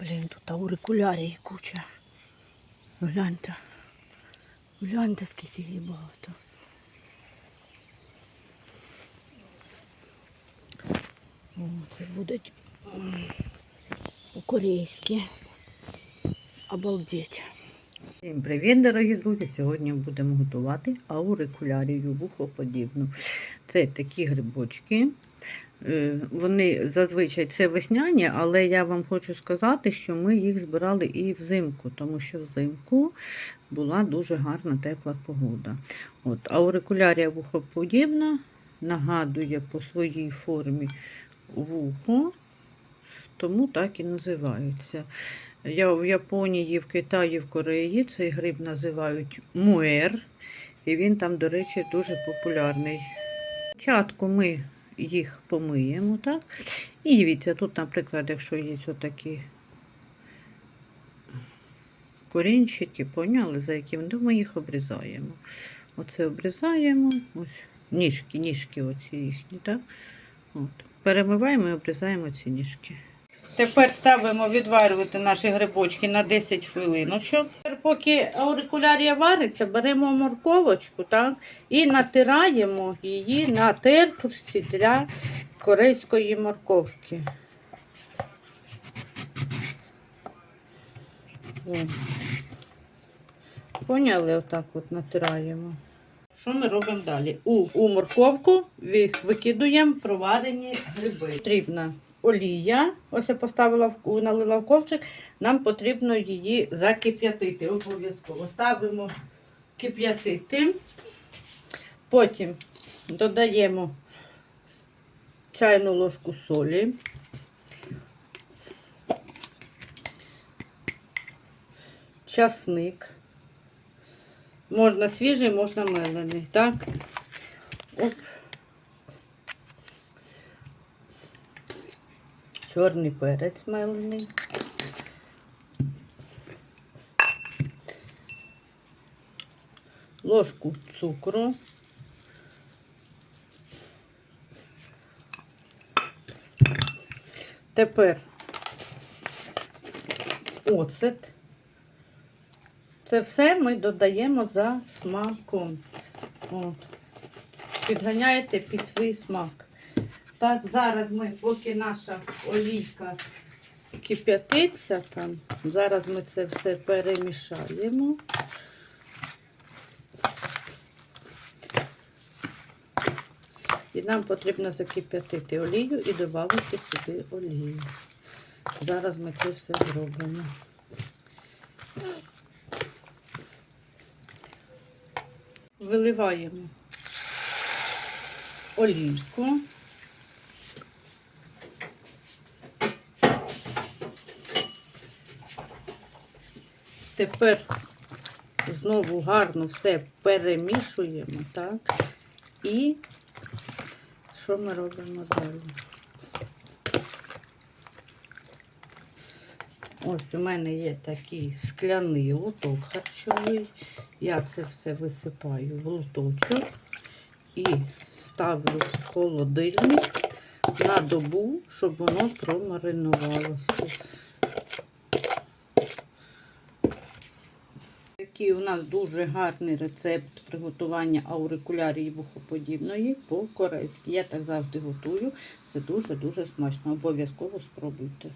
Блін, тут аурикулярій куча. Гляньте. Гляньте, скільки її багато. О, це будуть м, по-корейськи. Обалдеть. Всім привіт, дорогі друзі! Сьогодні будемо готувати аурикулярію вухоподібну. Це такі грибочки. Е, Вони зазвичай це весняні, але я вам хочу сказати, що ми їх збирали і взимку, тому що взимку була дуже гарна тепла погода. От, аурикулярія вухоподібна нагадує по своїй формі вухо, тому так і називається. Я в Японії, в Китаї, в Кореї цей гриб називають муер, і він там, до речі, дуже популярний. Спочатку ми їх помиємо, так? І дивіться, тут, наприклад, якщо є отакі корінчики, поняли, за які ми їх обрізаємо. Оце обрізаємо, ось ніжки, ніжки оці їхні, так? От. Перемиваємо і обрізаємо ці ніжки. Тепер ставимо відварювати наші грибочки на 10 хвилиночок. Поки аурикулярія вариться, беремо морковочку так, і натираємо її на тертушці для корейської морковки. О. Поняли, отак от натираємо. Що ми робимо далі? У, у морковку викидуємо проварені гриби. Потрібна олія. Ось я поставила налила в ковчик. Нам потрібно її закип'ятити. Обов'язково ставимо кип'ятити. Потім додаємо чайну ложку солі. Часник. Можна свіжий, можна мелений, так? Оп. Чорний перець мелений. Ложку цукру. Тепер оцет. Це все ми додаємо за смаком. От. Підганяєте під свій смак. Так, зараз ми, поки наша олійка кип'ятиться там, зараз ми це все перемішаємо. І нам потрібно закип'ятити олію і додати сюди олію. Зараз ми це все зробимо. Виливаємо олійку. Тепер знову гарно все перемішуємо, так? І що ми робимо далі? Ось у мене є такий скляний лоток харчовий. Я це все висипаю в лоточок і ставлю в холодильник на добу, щоб воно промаринувалося. Такий у нас дуже гарний рецепт приготування аурикулярії вухоподібної по-корейськи. Я так завжди готую. Це дуже-дуже смачно. Обов'язково спробуйте.